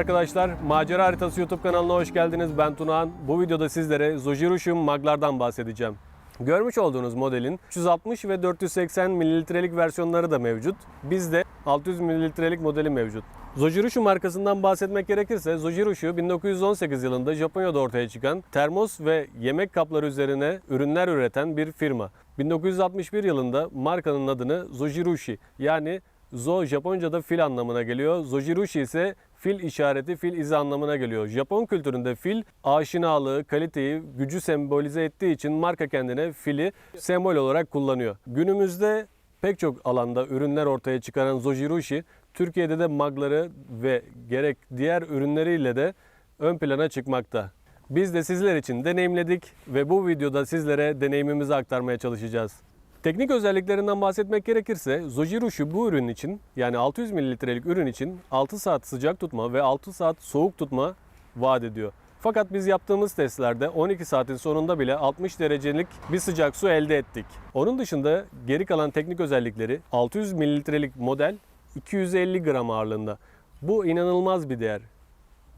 arkadaşlar. Macera Haritası YouTube kanalına hoş geldiniz. Ben Tunağan. Bu videoda sizlere Zojirushu maglardan bahsedeceğim. Görmüş olduğunuz modelin 360 ve 480 mililitrelik versiyonları da mevcut. Bizde 600 mililitrelik modeli mevcut. Zojirushu markasından bahsetmek gerekirse Zojirushu 1918 yılında Japonya'da ortaya çıkan termos ve yemek kapları üzerine ürünler üreten bir firma. 1961 yılında markanın adını Zojirushi yani Zo Japonca'da fil anlamına geliyor. Zojirushi ise fil işareti, fil izi anlamına geliyor. Japon kültüründe fil aşinalığı, kaliteyi, gücü sembolize ettiği için marka kendine fili sembol olarak kullanıyor. Günümüzde pek çok alanda ürünler ortaya çıkaran Zojirushi, Türkiye'de de magları ve gerek diğer ürünleriyle de ön plana çıkmakta. Biz de sizler için deneyimledik ve bu videoda sizlere deneyimimizi aktarmaya çalışacağız. Teknik özelliklerinden bahsetmek gerekirse Zojirushu bu ürün için yani 600 mililitrelik ürün için 6 saat sıcak tutma ve 6 saat soğuk tutma vaat ediyor. Fakat biz yaptığımız testlerde 12 saatin sonunda bile 60 derecelik bir sıcak su elde ettik. Onun dışında geri kalan teknik özellikleri 600 mililitrelik model 250 gram ağırlığında. Bu inanılmaz bir değer.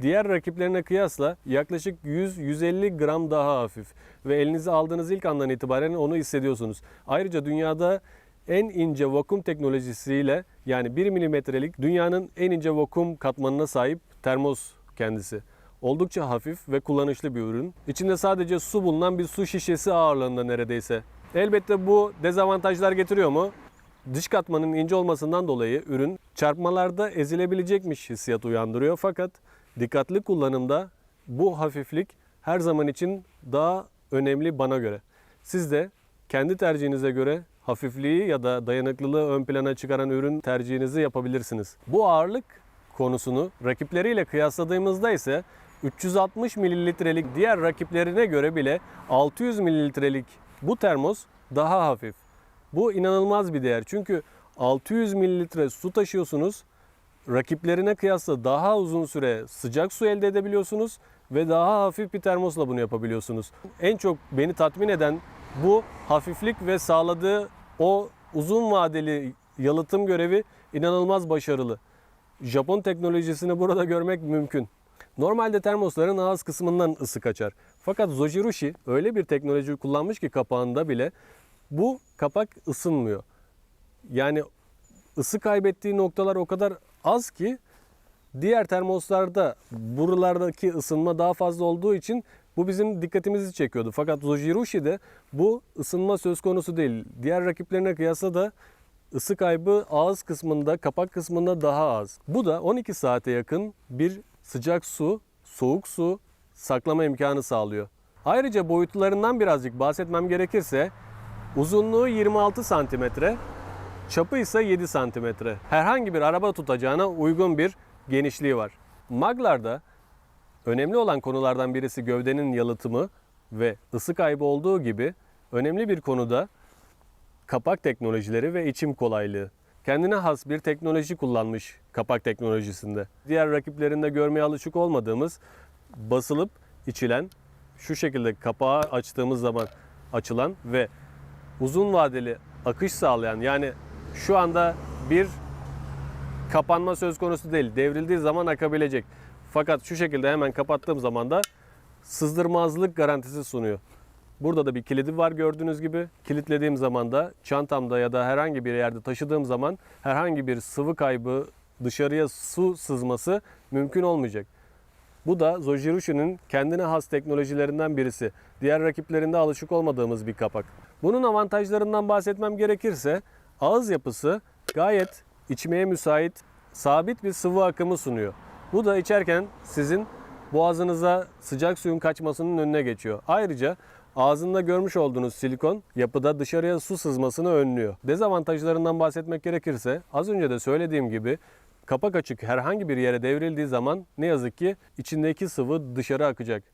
Diğer rakiplerine kıyasla yaklaşık 100-150 gram daha hafif ve elinize aldığınız ilk andan itibaren onu hissediyorsunuz. Ayrıca dünyada en ince vakum teknolojisiyle yani 1 milimetrelik dünyanın en ince vakum katmanına sahip termos kendisi. Oldukça hafif ve kullanışlı bir ürün. İçinde sadece su bulunan bir su şişesi ağırlığında neredeyse. Elbette bu dezavantajlar getiriyor mu? Dış katmanın ince olmasından dolayı ürün çarpmalarda ezilebilecekmiş hissiyat uyandırıyor. Fakat dikkatli kullanımda bu hafiflik her zaman için daha önemli bana göre. Siz de kendi tercihinize göre hafifliği ya da dayanıklılığı ön plana çıkaran ürün tercihinizi yapabilirsiniz. Bu ağırlık konusunu rakipleriyle kıyasladığımızda ise 360 mililitrelik diğer rakiplerine göre bile 600 mililitrelik bu termos daha hafif. Bu inanılmaz bir değer. Çünkü 600 mililitre su taşıyorsunuz. Rakiplerine kıyasla daha uzun süre sıcak su elde edebiliyorsunuz ve daha hafif bir termosla bunu yapabiliyorsunuz. En çok beni tatmin eden bu hafiflik ve sağladığı o uzun vadeli yalıtım görevi inanılmaz başarılı. Japon teknolojisini burada görmek mümkün. Normalde termosların ağız kısmından ısı kaçar. Fakat Zojirushi öyle bir teknoloji kullanmış ki kapağında bile bu kapak ısınmıyor. Yani ısı kaybettiği noktalar o kadar az ki diğer termoslarda buralardaki ısınma daha fazla olduğu için bu bizim dikkatimizi çekiyordu. Fakat Zojirushi'de bu ısınma söz konusu değil. Diğer rakiplerine kıyasla da ısı kaybı ağız kısmında, kapak kısmında daha az. Bu da 12 saate yakın bir sıcak su, soğuk su saklama imkanı sağlıyor. Ayrıca boyutlarından birazcık bahsetmem gerekirse uzunluğu 26 santimetre, çapı ise 7 santimetre. Herhangi bir araba tutacağına uygun bir genişliği var. Maglarda önemli olan konulardan birisi gövdenin yalıtımı ve ısı kaybı olduğu gibi önemli bir konuda kapak teknolojileri ve içim kolaylığı. Kendine has bir teknoloji kullanmış kapak teknolojisinde. Diğer rakiplerinde görmeye alışık olmadığımız basılıp içilen şu şekilde kapağı açtığımız zaman açılan ve uzun vadeli akış sağlayan yani şu anda bir kapanma söz konusu değil. Devrildiği zaman akabilecek. Fakat şu şekilde hemen kapattığım zaman da sızdırmazlık garantisi sunuyor. Burada da bir kilidi var gördüğünüz gibi. Kilitlediğim zaman da çantamda ya da herhangi bir yerde taşıdığım zaman herhangi bir sıvı kaybı, dışarıya su sızması mümkün olmayacak. Bu da Zojirushi'nin kendine has teknolojilerinden birisi. Diğer rakiplerinde alışık olmadığımız bir kapak. Bunun avantajlarından bahsetmem gerekirse ağız yapısı gayet içmeye müsait, sabit bir sıvı akımı sunuyor. Bu da içerken sizin boğazınıza sıcak suyun kaçmasının önüne geçiyor. Ayrıca ağzında görmüş olduğunuz silikon yapıda dışarıya su sızmasını önlüyor. Dezavantajlarından bahsetmek gerekirse az önce de söylediğim gibi kapak açık herhangi bir yere devrildiği zaman ne yazık ki içindeki sıvı dışarı akacak.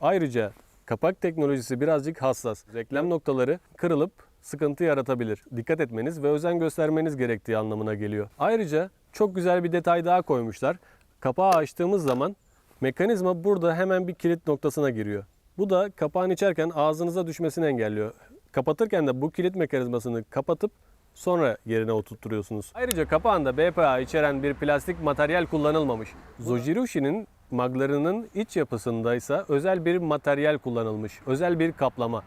Ayrıca kapak teknolojisi birazcık hassas. Reklam noktaları kırılıp sıkıntı yaratabilir. Dikkat etmeniz ve özen göstermeniz gerektiği anlamına geliyor. Ayrıca çok güzel bir detay daha koymuşlar. Kapağı açtığımız zaman mekanizma burada hemen bir kilit noktasına giriyor. Bu da kapağın içerken ağzınıza düşmesini engelliyor. Kapatırken de bu kilit mekanizmasını kapatıp sonra yerine oturtturuyorsunuz. Ayrıca kapağında BPA içeren bir plastik materyal kullanılmamış. Zojirushi'nin maglarının iç yapısında ise özel bir materyal kullanılmış. Özel bir kaplama.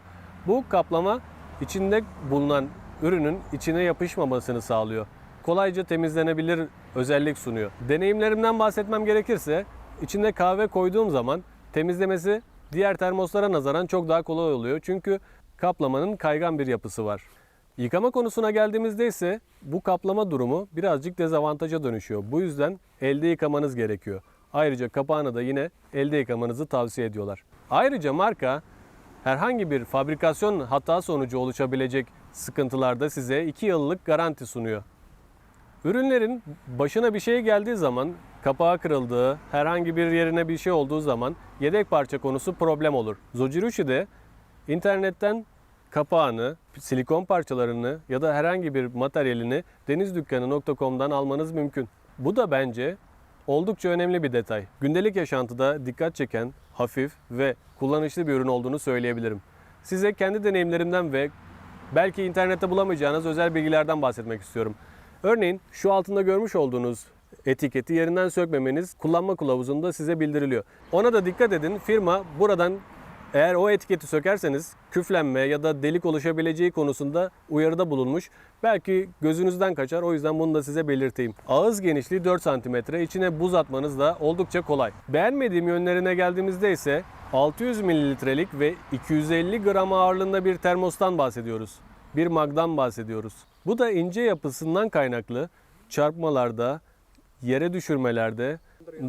Bu kaplama içinde bulunan ürünün içine yapışmamasını sağlıyor. Kolayca temizlenebilir özellik sunuyor. Deneyimlerimden bahsetmem gerekirse içinde kahve koyduğum zaman temizlemesi diğer termoslara nazaran çok daha kolay oluyor. Çünkü kaplamanın kaygan bir yapısı var. Yıkama konusuna geldiğimizde ise bu kaplama durumu birazcık dezavantaja dönüşüyor. Bu yüzden elde yıkamanız gerekiyor. Ayrıca kapağını da yine elde yıkamanızı tavsiye ediyorlar. Ayrıca marka herhangi bir fabrikasyon hata sonucu oluşabilecek sıkıntılarda size 2 yıllık garanti sunuyor. Ürünlerin başına bir şey geldiği zaman, kapağı kırıldığı, herhangi bir yerine bir şey olduğu zaman yedek parça konusu problem olur. Zojirushi de internetten kapağını, silikon parçalarını ya da herhangi bir materyalini denizdükkanı.com'dan almanız mümkün. Bu da bence oldukça önemli bir detay. Gündelik yaşantıda dikkat çeken, hafif ve kullanışlı bir ürün olduğunu söyleyebilirim. Size kendi deneyimlerimden ve belki internette bulamayacağınız özel bilgilerden bahsetmek istiyorum. Örneğin şu altında görmüş olduğunuz etiketi yerinden sökmemeniz kullanma kılavuzunda size bildiriliyor. Ona da dikkat edin. Firma buradan eğer o etiketi sökerseniz küflenme ya da delik oluşabileceği konusunda uyarıda bulunmuş. Belki gözünüzden kaçar o yüzden bunu da size belirteyim. Ağız genişliği 4 cm içine buz atmanız da oldukça kolay. Beğenmediğim yönlerine geldiğimizde ise 600 mililitrelik ve 250 gram ağırlığında bir termostan bahsediyoruz. Bir magdan bahsediyoruz. Bu da ince yapısından kaynaklı çarpmalarda, yere düşürmelerde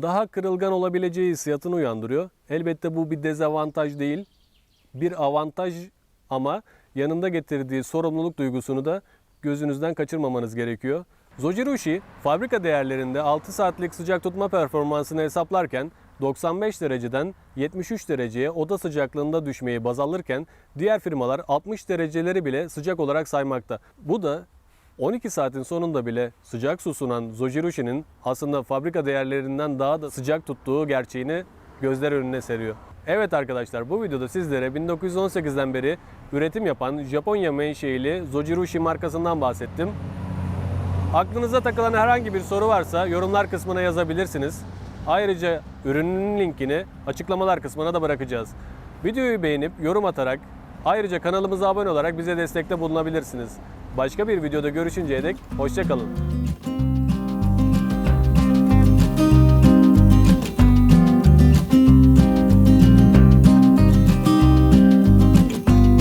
daha kırılgan olabileceği hissiyatını uyandırıyor. Elbette bu bir dezavantaj değil, bir avantaj ama yanında getirdiği sorumluluk duygusunu da gözünüzden kaçırmamanız gerekiyor. Zojirushi fabrika değerlerinde 6 saatlik sıcak tutma performansını hesaplarken 95 dereceden 73 dereceye oda sıcaklığında düşmeyi baz alırken diğer firmalar 60 dereceleri bile sıcak olarak saymakta. Bu da 12 saatin sonunda bile sıcak su sunan Zojirushi'nin aslında fabrika değerlerinden daha da sıcak tuttuğu gerçeğini gözler önüne seriyor. Evet arkadaşlar bu videoda sizlere 1918'den beri üretim yapan Japonya menşeili Zojirushi markasından bahsettim. Aklınıza takılan herhangi bir soru varsa yorumlar kısmına yazabilirsiniz. Ayrıca ürünün linkini açıklamalar kısmına da bırakacağız. Videoyu beğenip yorum atarak ayrıca kanalımıza abone olarak bize destekte bulunabilirsiniz. Başka bir videoda görüşünceye dek hoşçakalın.